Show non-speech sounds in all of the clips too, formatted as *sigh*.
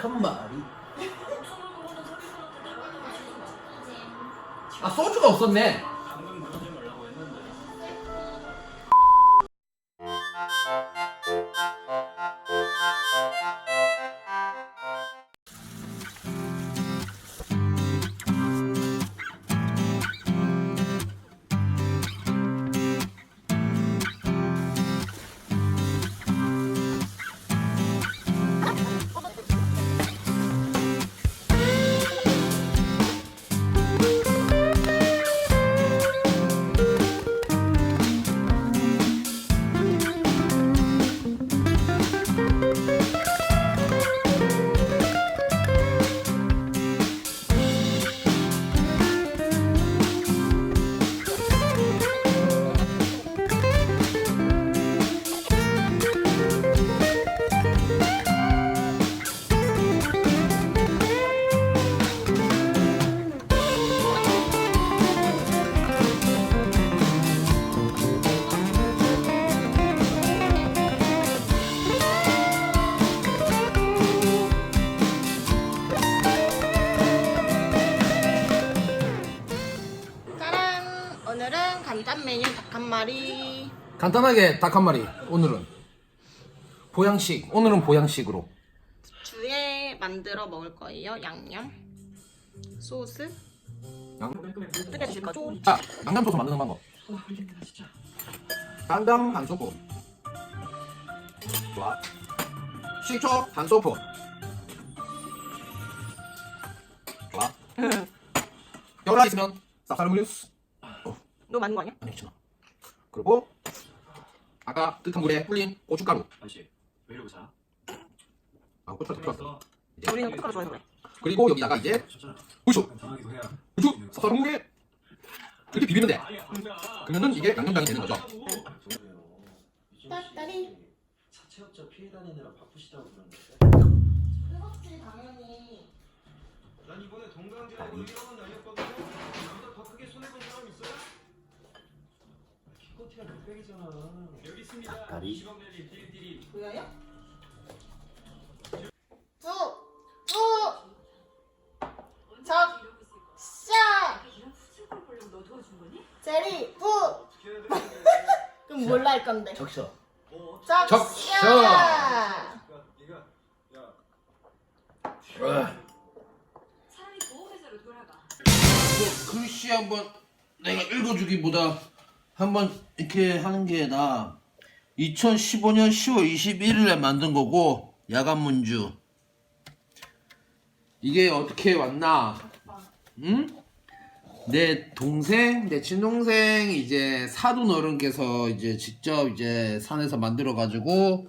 닭한 마리. 아 소주가 없었네. 마리. 간단하게 닭 한 마리. 오늘은 보양식. 오늘은 보양식으로. 주에 만들어 먹을 거예요. 양념, 소스. 양. 거죠? 자, 양념 소스 만드는 방법. 간장 한 스푼. 좋아. 식초 한 스푼. 좋아. *laughs* 겨울아 있으면 쌉싸름물리스 너무 많은 거 아니야? 아니 괜찮아. 그리고 아까 뜨뜻한 물에 불린 고춧가루. 아저씨, 왜 이러고 자? 아, 고춧가루 들어갔어. 우리는 고춧가루 좋아해서 그래. 그리고 여기다가 이제 졌잖아. 후추, 당하기도 해야. 후추, 이렇게 비비면 돼. 아니, 혼자. 그러면은 이게 양념장이 되는 거죠. 따따리. 사채업자 피해 다니느라 바쁘시다고 그러는데 그렇지 당연히. 난 이번에 동강제라고 1억원 날렸 기껏해야 몇백이잖아 여기 있습니다. 닭다리. 20억 내리 딜딜이. 보여요? 쭉! 쭉! 적! 샤! 제리! 푸! 그럼 뭘할 건데? 적셔. 적! 적셔! 샤! 네가 야 돌아가. 글씨 한번 내가 읽어주기보다 한번 이렇게 하는 게 나. 2015년 10월 21일에 만든 거고 야간 문주. 이게 어떻게 왔나? 응? 내 동생, 내 친동생 이제 사돈 어른께서 이제 직접 이제 산에서 만들어 가지고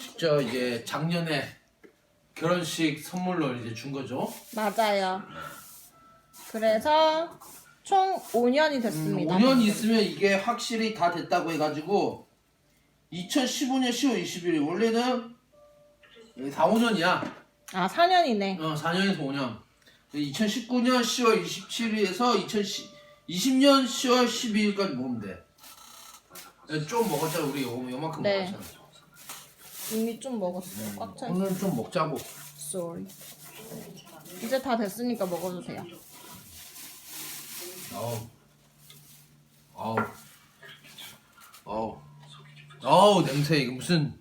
직접 이제 작년에 결혼식 선물로 이제 준 거죠. 맞아요. 그래서 총 5년이 됐습니다. 5년 있으면 이게 확실히 다 됐다고 해가지고 2015년 10월 21일 원래는 4, 5년이야. 아, 4년이네. 어, 4년에서 5년. 2019년 10월 27일에서 2010, 20년 10월 12일까지 먹으면 돼. 네, 좀 먹었잖아 우리 요, 요만큼 네. 먹었잖아. 이미 좀 먹었어요. 꽉 차 있어. 오늘 좀 먹자고. Sorry. 이제 다 됐으니까 먹어도 돼요. 아우. 아우. 아우. 아우 냄새 이거 무슨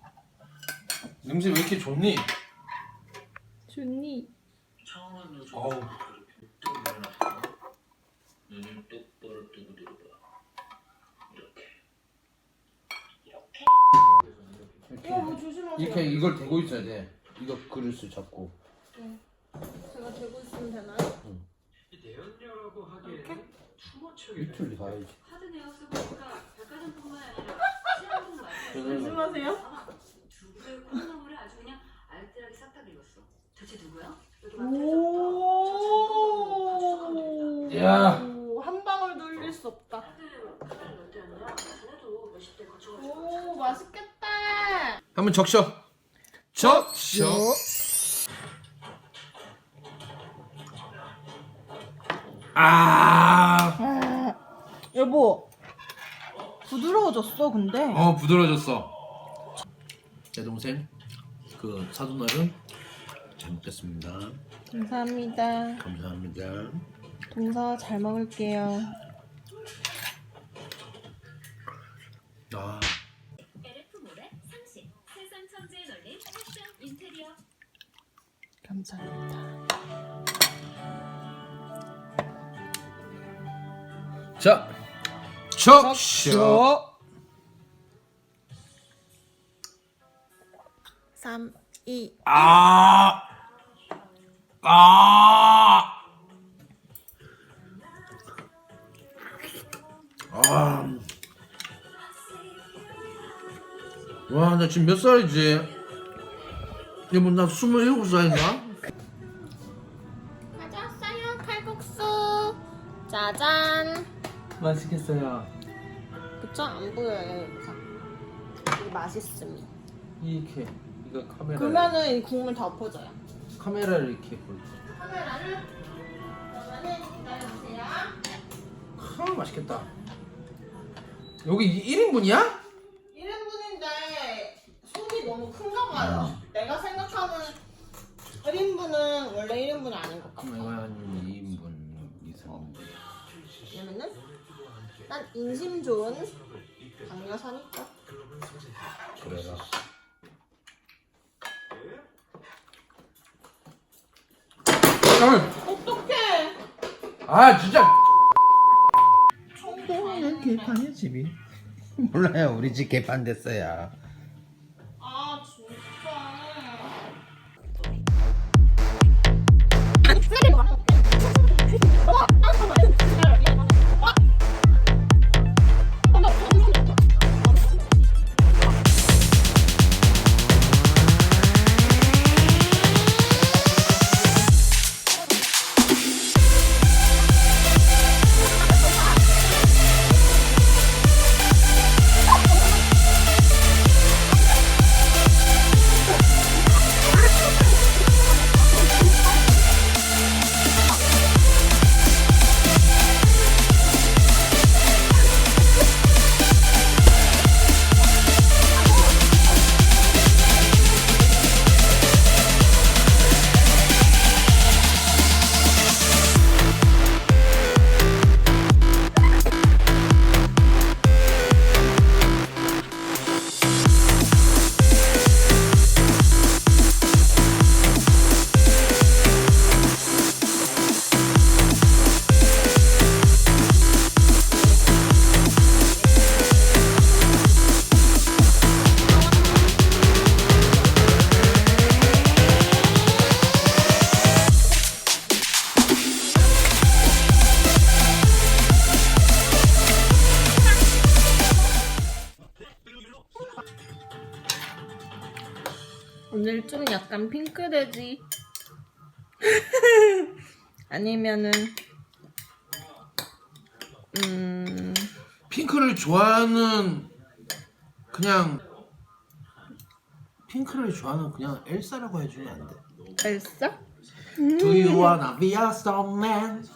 냄새 왜 이렇게 좋니? 준이. 아우. 어, 뭐 조심하세요. 이렇게 이걸 대고 있어야 돼. 이거 그릇을 잡고. 제가 들고 있으면 되나요? 내연녀라고 하기에는 투머치하게 밑을 봐야지. 하드 내역 쓰고니까 백화점뿐만 아니라 *laughs* 시장도 많이 조심하세요. 두부의 콩나물을 아주 그냥 알뜰하게 싹 다 긁었어. 대체 누구야? 여기 오. 야. 오, 한 방울도 흘릴 수 없다. 다들 그날 몇 대였냐? 자네도 몇십 대 거쳐가지고 오, 맛있겠다. 한번 적셔. 적셔. 아. 여보. 부드러워졌어, 근데. 어 부드러워졌어. 내 동생 그 사돈날은 잘 먹겠습니다. 감사합니다. 감사합니다. 동서 잘 먹을게요. 아, LF몰의 상식, 세상 천재에 널린 패션 인테리어. 감사합니다. 자, 척쇼. 3, 2, 아, 아, 아. 와, 나 지금 몇 살이지? 여보, 나 스물일곱 살인가? 맛있겠어요. 그쵸? 안 보여요, 여기서. 이게 맛있습니다. 이렇게 이거 카메라 그러면은 이 국물 다 엎어져요. 카메라를 이렇게 볼게. 카메라를 그러면은 기다려주세요. 아, 맛있겠다. 여기 1인분이야? 1인분인데 손이 너무 큰가 봐요. 내가 생각하는 1인분은 원래 1인분이 아닌 것 같아. 이거 한 2인분 이상. 왜냐면은 난 인심 좋은 강여사니까. 그래라. 어떡해! 아 진짜. 청동은 개판이야 집이. *laughs* 몰라요 우리 집 개판 됐어요. 오늘 좀 약간 핑크되지? *laughs* 아니면은 음 핑크를 좋아하는 그냥 핑크를 좋아하는 그냥 엘사라고 해주면 안 돼. 엘사? Do you wanna be a snowman?